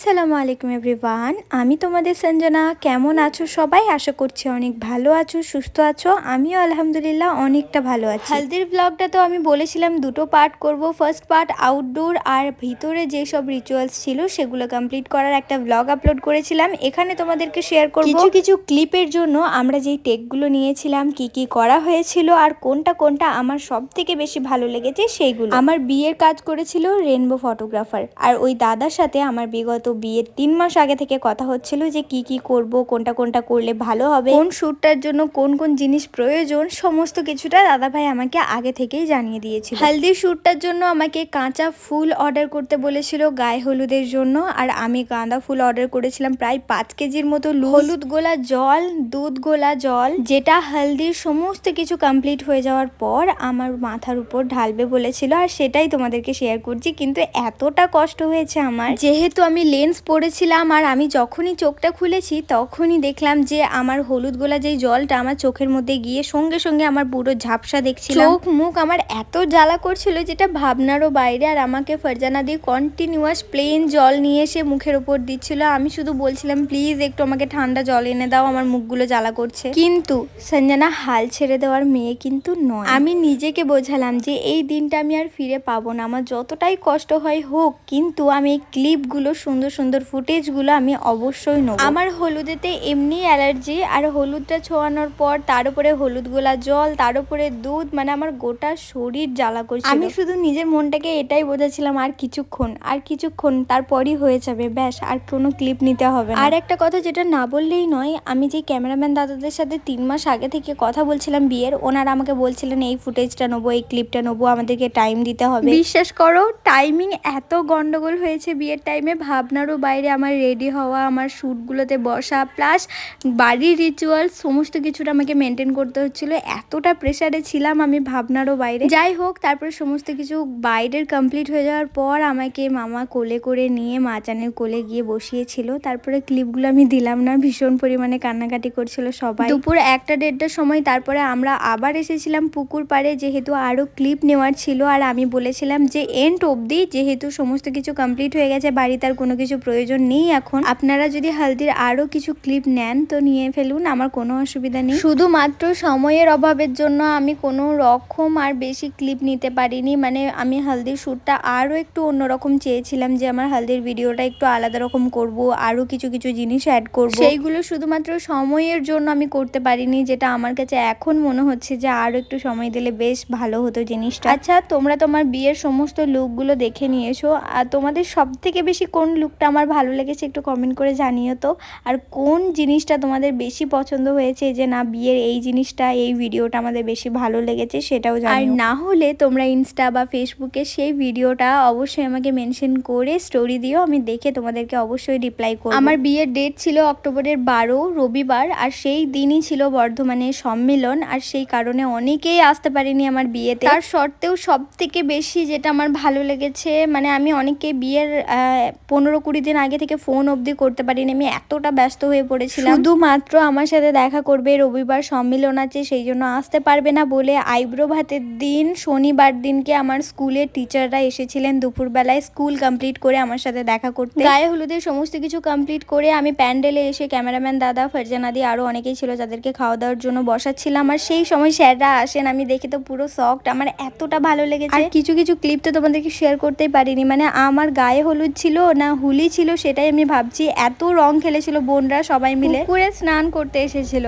আসসালামু আলাইকুম এভরিওয়ান। আমি তোমাদের সঞ্জনা। কেমন আছো সবাই? আশা করছি অনেক ভালো আছো সুস্থ আছো। আমিও আলহামদুলিল্লাহ অনেকটা ভালো আছি। হালদির ব্লগটা তো আমি বলেছিলাম দুটো পার্ট করব। ফার্স্ট পার্ট আউটডোর আর ভিতরে যেসব রিচুয়ালস ছিল সেগুলো কমপ্লিট করার একটা ব্লগ আপলোড করেছিলাম। এখানে তোমাদেরকে শেয়ার করব। কিছু কিছু ক্লিপের জন্য আমরা যেই টেকগুলো নিয়েছিলাম কি কি করা হয়েছিল আর কোনটা কোনটা আমার সব থেকে বেশি ভালো লেগেছে সেইগুলো। আমার বিয়ের কাজ করেছিল রেনবো ফটোগ্রাফার আর ওই দাদার সাথে আমার বিগত বিয়ের তিন মাস আগে থেকে কথা হচ্ছিল যে কি কি করব কোনটা কোনটা করলে ভালো হবে কোন শ্যুটটার জন্য কোন কোন জিনিস প্রয়োজন সমস্ত কিছুটা দাদা ভাই আমাকে আগে থেকেই জানিয়ে দিয়েছিল। হেলদি শ্যুটটার জন্য আমাকে কাঁচা ফুল অর্ডার করতে বলেছিল গায়ে হলুদের জন্য আর আমি গাঁদা ফুল অর্ডার করেছিলাম প্রায় পাঁচ কেজির মতো হলুদ গোলা জল দুধ গোলা জল যেটা হলদির সমস্ত কিছু কমপ্লিট হয়ে যাওয়ার পর আমার মাথার উপর ঢালবে বলেছিল আর সেটাই তোমাদেরকে শেয়ার করছি কিন্তু এতটা কষ্ট হয়েছে আমার। যেহেতু আমি লেন্স পরেছিলাম আর আমি যখনই চোখটা খুলেছি তখনই দেখলাম যে আমার হলুদ গোলা যেই জলটা আমার চোখের মধ্যে গিয়ে সঙ্গে সঙ্গে আমার পুরো ঝাপসা দেখছিলাম। চোখ মুখ আমার এত জ্বালা করছিল যেটা ভাবনারও বাইরে আর আমাকে ফারজানা দিয়ে কন্টিনিউয়াস প্লেন জল নিয়ে এসে মুখের ওপর দিচ্ছিল। আমি শুধু বলছিলাম প্লিজ একটু আমাকে ঠান্ডা জল এনে দাও আমার মুখগুলো জ্বালা করছে। কিন্তু সঞ্জনা হাল ছেড়ে দেওয়ার মেয়ে কিন্তু নয়। আমি নিজেকে বোঝালাম যে এই দিনটা আমি আর ফিরে পাবো না। আমার যতটাই কষ্ট হয় হোক কিন্তু আমি এই ক্লিপগুলো সুন্দর সুন্দর ফুটেজগুলো আমি অবশ্যই নেব। আমার হলুদেতে এমনি অ্যালার্জি আর হলুদটা ছোঁয়ানোর পর তার উপরে হলুদ গোলা জল তার উপরে দুধ মানে আমার গোটা শরীর জ্বালা করছে আমি শুধু নিজের মনটাকে এটাই বোঝাচ্ছিলাম আর কিছুক্ষণ আর কিছুক্ষণ তারপরই হয়ে যাবে ব্যাস আর কোনো ক্লিপ নিতে হবে আর একটা কথা যেটা না বললেই নয় আমি যে ক্যামেরাম্যান দাদাদের সাথে তিন মাস আগে থেকে কথা বলছিলাম বিয়ের ওনারা আমাকে বলছিলেন এই ফুটেজটা নেব এই ক্লিপটা নেব আমাদেরকে টাইম দিতে হবে। বিশ্বাস করো টাইমিং এত গন্ডগোল হয়েছে বিয়ের টাইমে ভাবনারও বাইরে আমার রেডি হওয়া, আমার শ্যুটগুলোতে বসা প্লাস বাড়ির রিচুয়াল সমস্ত কিছুটা আমাকে মেনটেন করতে হচ্ছিল। এতটা প্রেশারে ছিলাম আমি ভাবনারও বাইরে। যাই হোক, তারপরে সমস্ত কিছু বাইরের কমপ্লিট হয়ে যাওয়ার পর আমাকে মামা কোলে করে নিয়ে মাচানের কোলে গিয়ে বসিয়েছিল। তারপরে ক্লিপগুলো আমি দিলাম না, ভীষণ পরিমাণে কান্নাকাটি করছিল সবাই। দুপুর একটা দেড়টার সময় তারপরে আমরা আবার এসেছিলাম পুকুর পাড়ে, যেহেতু আরও ক্লিপ নেওয়ার ছিল। আর আমি বলেছিলাম যে এন্ড অবধি যেহেতু সমস্ত কিছু কমপ্লিট হয়ে গেছে, বাড়িতে আর কোনো কিছু প্রয়োজন নেই এখন। আপনারা যদি হালদির আরও কিছু ক্লিপ নেন, তো নিয়ে ফেলুন, আমার কোনো অসুবিধা নেই। শুধুমাত্র সময়ের অভাবের জন্য আমি কোনো রকম আর বেশি ক্লিপ নিতে পারিনি। মানে আমি হালদির শ্যুটটা আরও একটু অন্যরকম চেয়েছিলাম যে, আমার হালদির ভিডিওটা একটু আলাদা রকম করব আরও কিছু কিছু জিনিস অ্যাড করব। সেইগুলো শুধুমাত্র সময়ের জন্য আমি করতে পারিনি, যেটা আমার কাছে এখন মনে হচ্ছে যে আরও একটু সময় দিলে বেশ ভালো হতো জিনিসটা। আচ্ছা তোমরা তোমার বিয়ের সমস্ত লুকগুলো দেখে নিয়েছো। আর তোমাদের সব থেকে বেশি কোন লুকটা আমার ভালো লেগেছে একটু কমেন্ট করে জানিও তো। আর কোন জিনিসটা তোমাদের বেশি পছন্দ হয়েছে যে না বিয়ের এই জিনিসটা এই ভিডিওটা আমাদের বেশি ভালো লেগেছে সেটাও জানিও। আর না হলে তোমরা ইনস্টা বা ফেসবুকে সেই ভিডিওটা অবশ্যই আমাকে মেনশন করে স্টোরি দিও আমি দেখে তোমাদেরকে অবশ্যই রিপ্লাই করব। আমার বিয়ের ডেট ছিল অক্টোবরের বারো রবিবার আর সেই দিনই ছিল বর্ধমানে সম্মেলন আর সেই কারণে অনেকেই আসতে পারেনি আমার বিয়েতে। তার সত্ত্বেও সব থেকে বেশি যেটা আমার ভালো লেগেছে মানে আমি অনেককে বিয়ের পনেরো কুড়ি দিন আগে থেকে ফোন অবধি করতে পারিনি আমি এতটা ব্যস্ত হয়ে পড়েছিলাম। শুধুমাত্র আমার সাথে দেখা করবে রবিবার সম্মেলন আছে সেই জন্য আসতে পারবে না বলে আইব্রো ভাতের দিন শনিবার দিনকে আমার স্কুলের টিচাররা এসেছিলেন দুপুরবেলায় স্কুল কমপ্লিট করে আমার সাথে দেখা করতে। গায়ে হলুদের সমস্ত কিছু কমপ্লিট করে আমি প্যান্ডেলে এসে ক্যামেরাম্যান দাদা ফারজানা দিয়ে আরও অনেকেই ছিল যাদেরকে খাওয়া দাওয়ার জন্য বসাচ্ছিলাম। আর সেই সময় স্যাররা আসেন আমি দেখে তো পুরো শখড আমার এতটা ভালো লেগেছে। আর কিছু কিছু ক্লিপ তো তোমাদেরকে শেয়ার করতেই পারিনি মানে আমার গায়ে হলুদ ছিল না ছিল সেটাই আমি ভাবছি। এত রং খেলেছিল বোনরা সবাই মিলে। পুকুরে স্নান করতে এসেছিল।